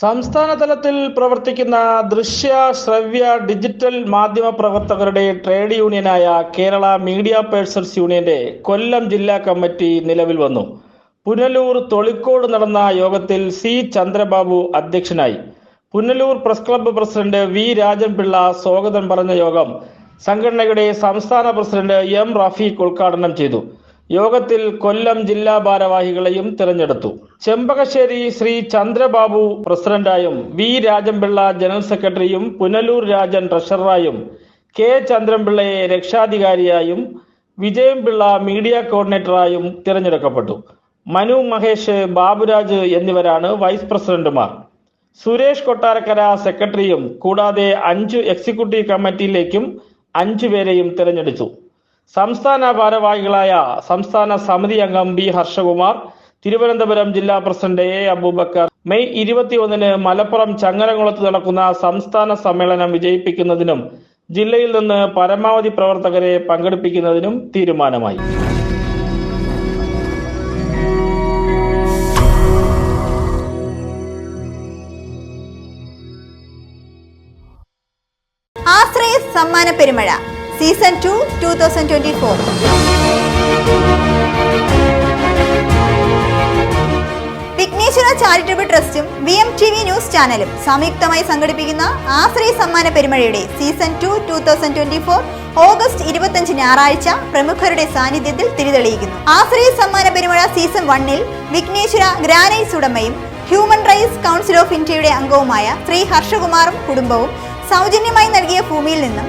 സംസ്ഥാന തലത്തിൽ പ്രവർത്തിക്കുന്ന ദൃശ്യ ശ്രവ്യ ഡിജിറ്റൽ മാധ്യമ പ്രവർത്തകരുടെ ട്രേഡ് യൂണിയനായ കേരള മീഡിയ പേഴ്സൺസ് യൂണിയന്റെ കൊല്ലം ജില്ലാ കമ്മിറ്റി നിലവിൽ വന്നു. പുനലൂർ തൊളിക്കോട് നടന്ന യോഗത്തിൽ സി ചന്ദ്രബാബു അധ്യക്ഷനായി. Punalur press club president V Rajanpillai സ്വാഗതം പറഞ്ഞ യോഗം സംഘടനയുടെ സംസ്ഥാന പ്രസിഡന്റ് എം റഫീഖ് ഉദ്ഘാടനം ചെയ്തു. യോഗത്തിൽ കൊല്ലം ജില്ലാ ഭാരവാഹികളെയും തിരഞ്ഞെടുത്തു. ചെമ്പകശ്ശേരി ശ്രീ ചന്ദ്രബാബു പ്രസിഡന്റായും വി രാജൻപിള്ള ജനറൽ സെക്രട്ടറിയും പുനലൂർ രാജൻ ട്രഷററായും കെ ചന്ദ്രൻപിള്ളയെ രക്ഷാധികാരിയായും വിജയൻപിള്ള മീഡിയ കോർഡിനേറ്ററായും തിരഞ്ഞെടുക്കപ്പെട്ടു. മനു മഹേഷ് ബാബുരാജ് എന്നിവരാണ് വൈസ് പ്രസിഡന്റുമാർ. സുരേഷ് കൊട്ടാരക്കര സെക്രട്ടറിയും കൂടാതെ അഞ്ചു എക്സിക്യൂട്ടീവ് കമ്മിറ്റിയിലേക്കും അഞ്ചു പേരെയും തിരഞ്ഞെടുത്തു. സംസ്ഥാന ഭാരവാഹികളായ സംസ്ഥാന സമിതി അംഗം ബി ഹർഷകുമാർ തിരുവനന്തപുരം ജില്ലാ പ്രസിഡന്റ് എ അബൂബക്കർ. മെയ് ഇരുപത്തിയൊന്നിന് മലപ്പുറം ചങ്ങരംകുളത്ത് നടക്കുന്ന സംസ്ഥാന സമ്മേളനം വിജയിപ്പിക്കുന്നതിനും ജില്ലയിൽ നിന്ന് പരമാവധി പ്രവർത്തകരെ പങ്കെടുപ്പിക്കുന്നതിനും തീരുമാനമായി. സമ്മാന പെരുമഴ. Season two two thousand twenty four Vighneshwara charitable ട്രസ്റ്റും V M T V news ചാനലും സംയുക്തമായി സംഘടിപ്പിക്കുന്ന ആശ്രയ സമ്മാന പെരുമഴയുടെ season two two thousand twenty four August ഇരുപത്തഞ്ച് ഞായറാഴ്ച പ്രമുഖരുടെ സാന്നിധ്യത്തിൽ തിരിതെളിയിക്കുന്നു. ആശ്രയ സമ്മാന പെരുമഴ സീസൺ വണ്ണിൽ വിഘ്നേശ്വര ഗ്രാനൈസ് ഉടമയും ഹ്യൂമൻ റൈറ്റ്സ് കൗൺസിൽ ഓഫ് ഇന്ത്യയുടെ അംഗവുമായ ശ്രീ ഹർഷകുമാറും കുടുംബവും സൗജന്യമായി നൽകിയ ഭൂമിയിൽ നിന്നും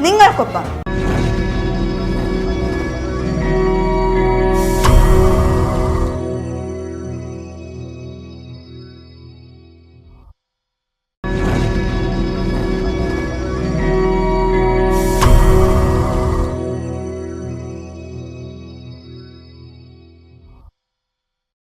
നിങ്ങൾക്കൊപ്പം.